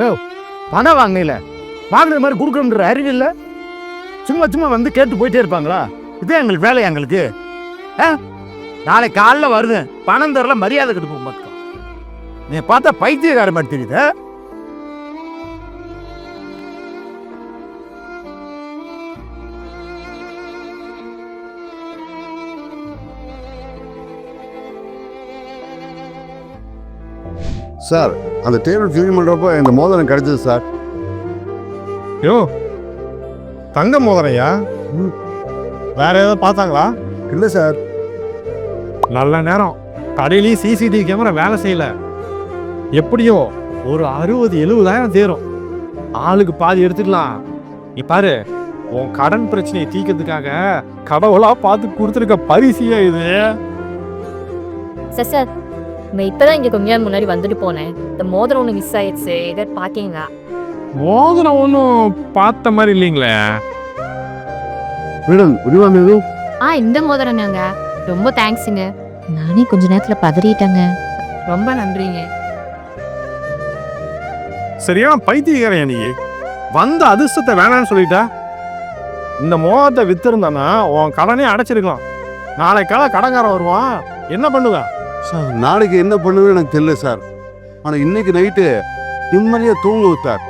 ஏ பணம் வாங்கல வாங்கின மாதிரி கொடுக்கணுன்ற அறிவு இல்லை? சும்மா சும்மா வந்து கேட்டு போயிட்டே இருப்பாங்களா? இதே எங்களுக்கு வேலை எங்களுக்கு. ஆ? நாளை காலைல வருது. பணம் தரல மரியாதை கட்டு போக மாட்டோம் நீ பார்த்தா பைத்தியக்கார மாதிரி தெரியுது. சார் அந்த டேபிள் கிளீன் பண்ணுறப்போ இந்த மோதிரம் கிடைச்சது சார். யோ தங்க மோதிரையா வேற ஏதாவது பார்த்தாங்களா? இல்லை சார். நல்ல நேரம். கடையிலையும் சிசிடிவி கேமரா வேலை செய்யல. எப்படியும் ஒரு அறுபது எழுபதாயிரம் தேரும். ஆளுக்கு பாதி எடுத்துக்கலாம் நீ பாரு உன் கடன் பிரச்சனையை தீர்க்கறதுக்காக கடவுளா பார்த்து கொடுத்துருக்க பரிசியா இது. சார் நான் இப்பதான் இங்க கொஞ்ச நேரம் முன்னாடி வந்துட்டு போனேன். இந்த மோதிரம் ஒன்று மிஸ் ஆயிடுச்சு. எதாவது பாத்தீங்களா? மோதிரம் ஒன்றும் பார்த்த மாதிரி இல்லைங்களே. மேடம் உரிவா மீது ஆ இந்த மோதிரம் ரொம்ப தேங்க்ஸுங்க நானே கொஞ்ச நேரத்துல பதறிட்டேங்க. ரொம்ப நன்றிங்க. சரியா பைத்தியக்காரையா நீ? வந்த அதிர்ஷ்டத்தை வேணாம்னு சொல்லிட்டா? இந்த மோகத்தை வித்திருந்தானா உன் கடனே அடைச்சிருக்கலாம். நாளைக்கால கடன்காரன் வருவான். என்ன பண்ணுவேன் சார் நாளைக்கு என்ன பண்ணுவேன்னு எனக்கு தெரியல சார். ஆனால் இன்னைக்கு நைட்டு நிம்மதியாக தூங்க வைத்தார்.